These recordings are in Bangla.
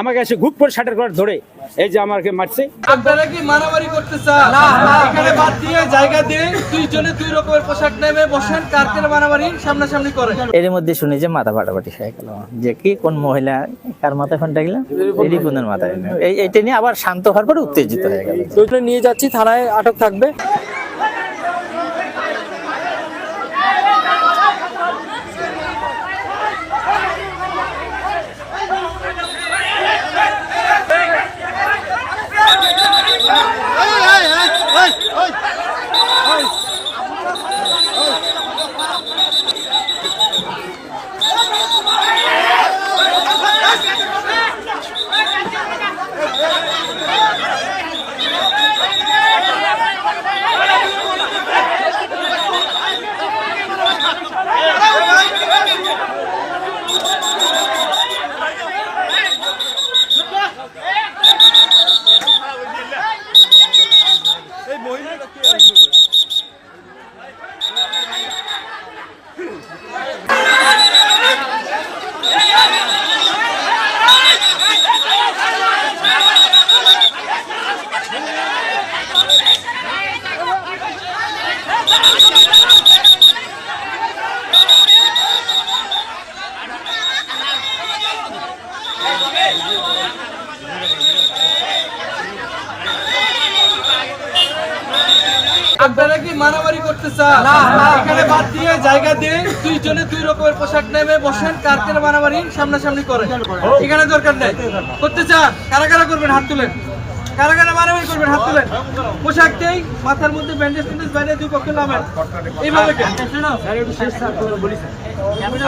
আমাকে এসে ঘুপ করে শাটার করে ধরে এই যে আমাকে মারছে। আপনারা কি মারামারি করতে চান? এখানে বাদ দিয়ে জায়গা দিয়ে দুইজনে দুই রকমের পোশাক নেমে বসেন মারামারি সামনাসামনি এর মধ্যে শুনি যে মাথা ফাটাফাটি হয়ে গেল। যে কি কোন মহিলা কার মাথায় ফোনটা গেল? রিপুনের মাথায়। এই এইটা নিয়ে আবার শান্ত হওয়ার পরে উত্তেজিত হয়ে গেল। নিয়ে যাচ্ছি থানায় আটক থাকবে। Yeah. আপনারা কি মারামারি করতে চান? এখানে বাদ দিয়ে জায়গা দিয়ে দুইজনে দুই রকমের পোশাক নেমে বসেন কার্তের মারামারি সামনাসামনি করেন। এখানে দরকার নেই। করতে চান? কারা কারা করবেন? হাত তুলেন। কারা কারা মারামারি করবেন? হাত তুলেন। পোশাক দেই মাথার মধ্যে ব্যান্ডেজ ট্যান্ডেজ বাইরে দুই পক্ষ নামেন এইভাবে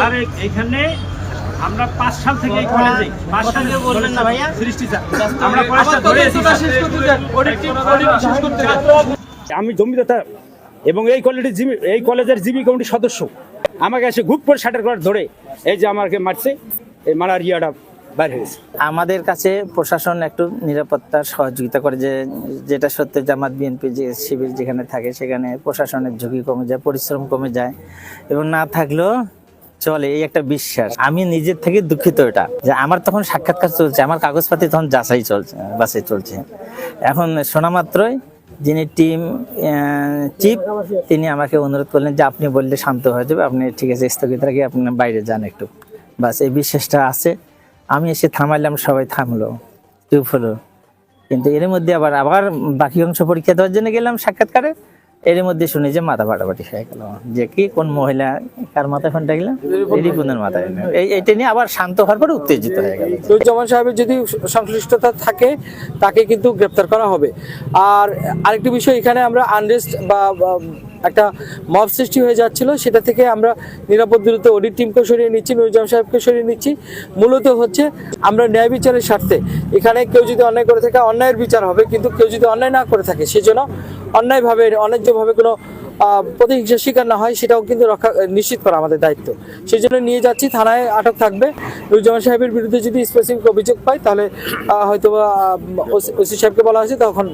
আর এখানে আমরা পাঁচ সাল থেকে এই কলেজে পাঁচ সালে বলবেন না ভাইয়া। সৃষ্টি আমরা আমার ধরে শেষ করতে দেন অডিট শেষ করতে দেন আমি জমিদাতা এবং এই কলেজের জিবি এই কলেজের জিবি কমিটির সদস্য। আমাকে এসে ঘুপ করে শাটার করে ধরে এই যে আমাকে মারছে, এই মারার ইয়াটা আমাদের কাছে প্রশাসন একটু নিরাপত্তার সহযোগিতা করে যে, যেটা সত্যি জামাত, বিএনপি, যে শিবির যেখানে থাকে সেখানে প্রশাসনের ঝুঁকি কমে যায়, পরিশ্রম কমে যায় এবং না থাকলেও চলে, এই একটা বিশ্বাস। আমি নিজের থেকে দুঃখিত এটা, যে আমার তখন সাক্ষাৎকার চলছে, আমার কাগজপাতি তখন যাচাই চলছে বাসাই চলছে। এখন শোনা মাত্রই যিনি টিম চিফ, তিনি আমাকে অনুরোধ করলেন যে আপনি বললে শান্ত হয়ে যাবে। আপনি ঠিক আছে, স্থগিত রাখি আপনি বাইরে যান একটু। বাস, এই বিশ্বাসটা আছে। আমি এসে থামাইলাম, সবাই থামলো, চুপ হলো। কিন্তু এর মধ্যে আবার আবার বাকি অংশ পরীক্ষা দেওয়ার জন্য গেলাম সাক্ষাৎকারে। এর মধ্যে শুনি যে মাথা ফাটাফাটি হয়ে গেল। যে কি, কোন মহিলা, কার মাথায় ফোনটা গেল? রিপুনের মাথায় এই এইটা নিয়ে আবার শান্ত হওয়ার পরে উত্তেজিত হয়ে গেল। নুরুজ্জামান সাহেবের যদি সংশ্লিষ্টতা থাকে, তাকে কিন্তু গ্রেপ্তার করা হবে। আর আরেকটি বিষয়, এখানে আমরা আনরেস্ট বা একটা মব সৃষ্টি হয়ে যাচ্ছিল, সেটা থেকে আমরা নিরাপদ দূরত্ব অডিট টিমকে সরিয়ে নিচ্ছি, নুরুজ্জামান সাহেবকে সরিয়ে নিচ্ছি। মূলত হচ্ছে, আমরা ন্যায় বিচারের স্বার্থে, এখানে কেউ যদি অন্যায় করে থাকে, অন্যায়ের বিচার হবে, কিন্তু কেউ যদি অন্যায় না করে থাকে, সেজন্য অন্যায়ভাবে, অন্যায্যভাবে কোনো প্রতিহিংসার শিকার না হয়, সেটাও কিন্তু রক্ষা নিশ্চিত করা আমাদের দায়িত্ব। সেই জন্য নিয়ে যাচ্ছি, থানায় আটক থাকবে। নুরুজ্জামান সাহেবের বিরুদ্ধে যদি স্পেসিফিক অভিযোগ পাই তাহলে হয়তো ওসি সাহেবকে বলা হয়েছে, তখন